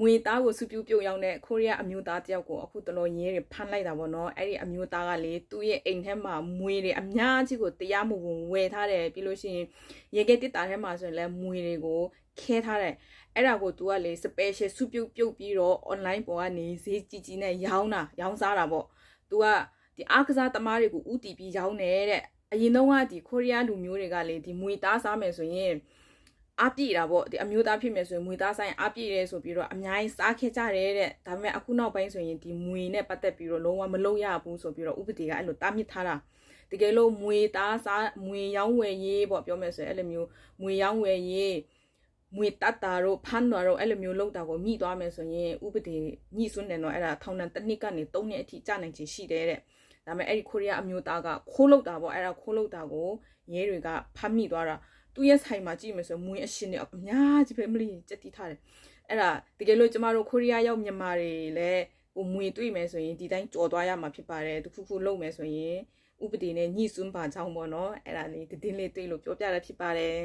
မွေသားကိုစုပြုတ်ပြုတ်ရောက်တဲ့ကိုရီးယားအမျိုးသားတယောက်ကိုအခုတလောရဲတွေဖမ်းလိုက်တာပေါ့နော်အဲ့ဒီအမျိုးသားကလေသူ့ရဲ့အိမ်ထဲမှာမွေတွေအများကြီးကိုတရားမဝင်ဝယ်ထားတယ်ပြီးလို့ရှိရင်ရေကဲတစ်တာထဲမှာဆိုရင်လည်းမွေတွေကိုခဲထားတယ်အဲ့ဒါကို तू ကလေ special စုပြုတ်ပြုတ်ပြီးတော့ online ပေါ်ကနေဈေးကြီးကြီးနဲ့ရောင်းတာရောင်းစားတာပေါ့ तू ကဒီအားကစားသမားတွေကိုဥတီပြီးရောင်းတယ်တဲ့အရင်တော့ကဒီကိုရီးယားလူမျိုးတွေကလေဒီမွေသားစားမယ်ဆိုရင် အပြည့်တာပေါ့ဒီအမျိုးသားဖြစ်မယ်ဆိုရင်မွေသားဆိုင်အပြည့်ရဲဆိုပြီးတော့အများကြီးစားခဲ့ကြတယ်တဲ့ဒါပေမဲ့အခုနောက်ပိုင်းဆိုရင်ဒီမွေနဲ့ပတ်သက်ပြီးတော့လုံးဝမလုပ်ရဘူးဆိုပြီးတော့ဥပဒေကအဲ့လိုတားမြစ်ထားတာတကယ်လို့မွေသားစားမွေရောင်းဝယ်ရေးပေါ့ပြောမယ်ဆိုရင်အဲ့လိုမျိုးမွေရောင်းဝယ်ရေးမွေတတ်တာတို့ဖမ်းတာတို့အဲ့လိုမျိုးလုပ်တာကိုမိသွားမယ်ဆိုရင်ဥပဒေညှိစွန်းတယ်တော့အဲ့ဒါထောင်ဒဏ်တစ်နှစ်ကနေ၃နှစ်အထိကြာနိုင်ချေရှိတယ်တဲ့ဒါပေမဲ့အဲ့ဒီကိုရီးယားအမျိုးသားကခိုးလုပ်တာပေါ့အဲ့ဒါခိုးလုပ်တာကိုရဲတွေကဖမ်းမိသွားတာ သူ့ရဲ့ဆိုင်မှာကြည့်မယ်ဆိုမွေးအရှင်တွေအများကြီးပဲမလို့ကြက်တိထားတယ်အဲ့ဒါတကယ်လို့ကျမတို့ကိုရီးယားရောက်မြန်မာတွေလည်းဟိုမွေတွေ့မယ်ဆိုရင်ဒီတိုင်းကြော်သွားရမှာဖြစ်ပါတယ်တခုခုလုပ်မယ်ဆိုရင်ဥပဒေနဲ့ညှိစွန်းပါချောင်းပေါ့နော်အဲ့ဒါလေးတည်င်းလေးတွေ့လို့ပြောပြရဖြစ်ပါတယ်